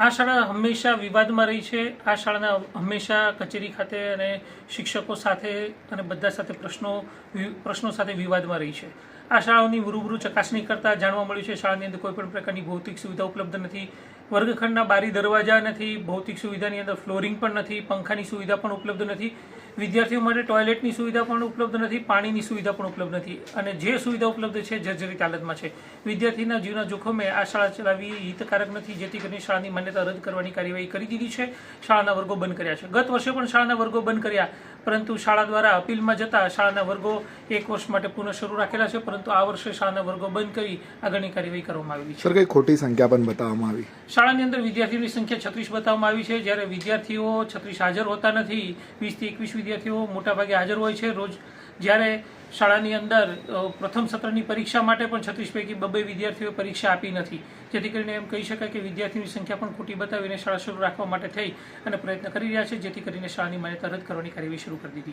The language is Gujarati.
આ શાળા હંમેશા વિવાદમાં રહી છે. આ શાળાના હંમેશા કચેરી ખાતે અને શિક્ષકો સાથે અને બધા સાથે પ્રશ્નો પ્રશ્નો સાથે વિવાદમાં રહી છે. આ શાળાઓની રૂબરૂ ચકાસણી કરતા જાણવા મળ્યું છે, શાળાની અંદર કોઈપણ પ્રકારની ભૌતિક સુવિધા ઉપલબ્ધ નથી. વર્ગખંડના બારી દરવાજા નથી, ભૌતિક સુવિધાની અંદર ફ્લોરિંગ પણ નથી, પંખાની સુવિધા પણ ઉપલબ્ધ નથી, વિદ્યાર્થીઓ માટે ટોયલેટની સુવિધા પણ ઉપલબ્ધ નથી, પાણીની સુવિધા પણ ઉપલબ્ધ નથી. અને જે સુવિધા ઉપલબ્ધ છે જર્જરિત હાલતમાં છે. વિદ્યાર્થીના જીવના જોખમે આ શાળા ચલાવવી હિતકારક નથી, જેથી કરીને શાળાની માન્યતા રદ કરવાની કાર્યવાહી કરી દીધી છે. શાળાના વર્ગો બંધ કર્યા છે. ગત વર્ષે પણ શાળાના વર્ગો બંધ કર્યા. પરંતુ શાળા દ્વારા અપીલમાં જતા શાળાના વર્ગો એક વર્ષ માટે પુનઃ શરૂ રાખેલા છે પરંતુ આ વર્ષે શાળાના વર્ગો બંધ કરી આગળની કાર્યવાહી કરવામાં આવેલી છે. સર કઈ ખોટી સંખ્યા પણ બતાવવામાં આવી? શાળાની અંદર વિદ્યાર્થીઓની સંખ્યા છત્રીસ બતાવવામાં આવી છે. જ્યારે વિદ્યાર્થીઓ છત્રીસ હાજર હોતા નથી વીસથી એકવીસ વિદ્યાર્થીઓ મોટાભાગે હાજર હોય છે. રોજ જ્યારે શાળાની અંદર પ્રથમ સત્રની પરીક્ષા માટે પણ છત્રીસ પૈકી બબ્બે વિદ્યાર્થીઓએ પરીક્ષા આપી નથી. જેથી કરીને એમ કહી શકાય કે વિદ્યાર્થીઓની સંખ્યા પણ ખોટી બતાવીને શાળા શરૂ રાખવા માટે થઈ અને પ્રયત્ન કરી રહ્યા છે, જેથી કરીને શાળાની માન્યતા રદ કરવાની કાર્યવાહી શરૂ કરી દીધી